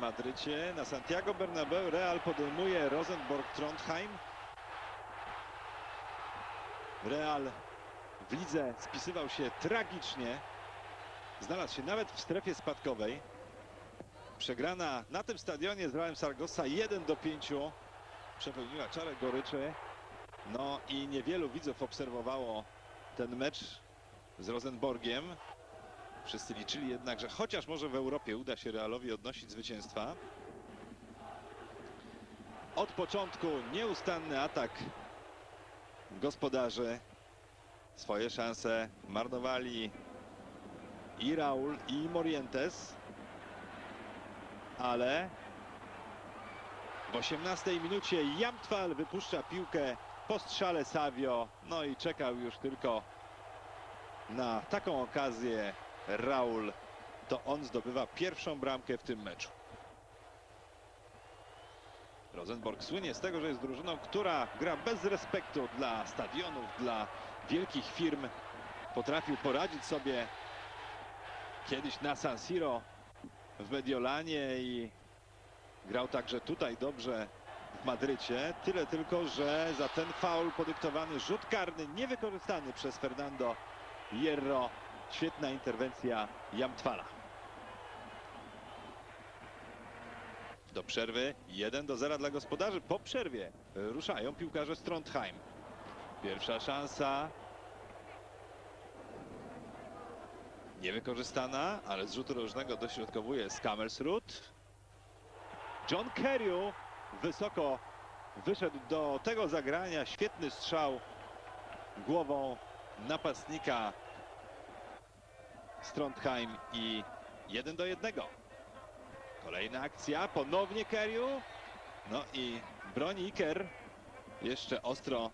Madrycie, na Santiago Bernabeu Real podejmuje Rosenborg Trondheim. Real w lidze spisywał się tragicznie. Znalazł się nawet w strefie spadkowej. Przegrana na tym stadionie z Realem Sargossa 1 do 5 przepełniła czarę goryczy. No i niewielu widzów obserwowało ten mecz z Rosenborgiem. Wszyscy liczyli jednak, że chociaż może w Europie uda się Realowi odnosić zwycięstwa. Od początku nieustanny atak gospodarzy. Swoje szanse marnowali i Raul, i Morientes. Ale w 18 minucie Jamtwal wypuszcza piłkę po strzale Savio. No i czekał już tylko na taką okazję Raul. To on zdobywa pierwszą bramkę w tym meczu. Rosenborg słynie z tego, że jest drużyną, która gra bez respektu dla stadionów, dla wielkich firm. Potrafił poradzić sobie kiedyś na San Siro w Mediolanie i grał także tutaj dobrze w Madrycie. Tyle tylko, że za ten faul podyktowany rzut karny niewykorzystany przez Fernando Hierro. Świetna interwencja Jamtwala. Do przerwy 1 do 0 dla gospodarzy. Po przerwie ruszają piłkarze z Trondheim. Pierwsza szansa. Niewykorzystana, ale z rzutu rożnego dośrodkowuje Skamelsrud. John Kerry wysoko wyszedł do tego zagrania. Świetny strzał głową napastnika Strondheim i 1 do 1. Kolejna akcja, ponownie Kerry. No i broni Iker jeszcze ostro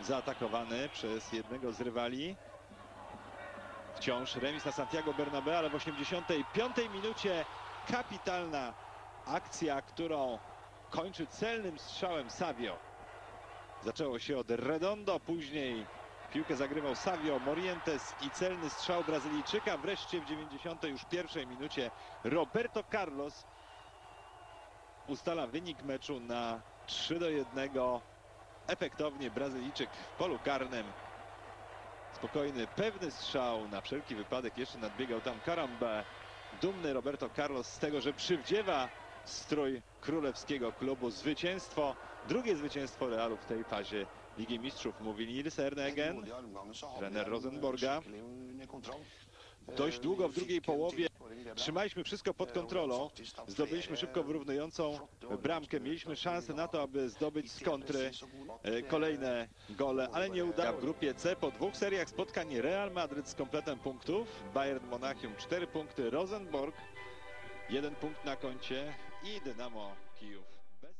zaatakowany przez jednego z rywali. Wciąż remis na Santiago Bernabeu, ale w 85 minucie kapitalna akcja, którą kończy celnym strzałem Savio. Zaczęło się od Redondo, później piłkę zagrywał Savio, Morientes i celny strzał Brazylijczyka. Wreszcie w 90 już pierwszej minucie Roberto Carlos ustala wynik meczu na 3 do 1. Efektownie Brazylijczyk w polu karnym. Spokojny, pewny strzał. Na wszelki wypadek jeszcze nadbiegał tam Karambę. Dumny Roberto Carlos z tego, że przywdziewa strój królewskiego klubu. Zwycięstwo, drugie zwycięstwo Realu w tej fazie Ligi Mistrzów. Mówi Nils Ernegen. trener Rosenborga. Dość długo w drugiej połowie trzymaliśmy wszystko pod kontrolą. Zdobyliśmy szybko wyrównującą bramkę. Mieliśmy szansę na to, aby zdobyć z kontry e, kolejne gole, ale nie udało. W grupie C po dwóch seriach spotkań Real Madryt z kompletem punktów, Bayern Monachium 4 punkty, Rosenborg 1 punkt na koncie i Dynamo Kijów. Bez...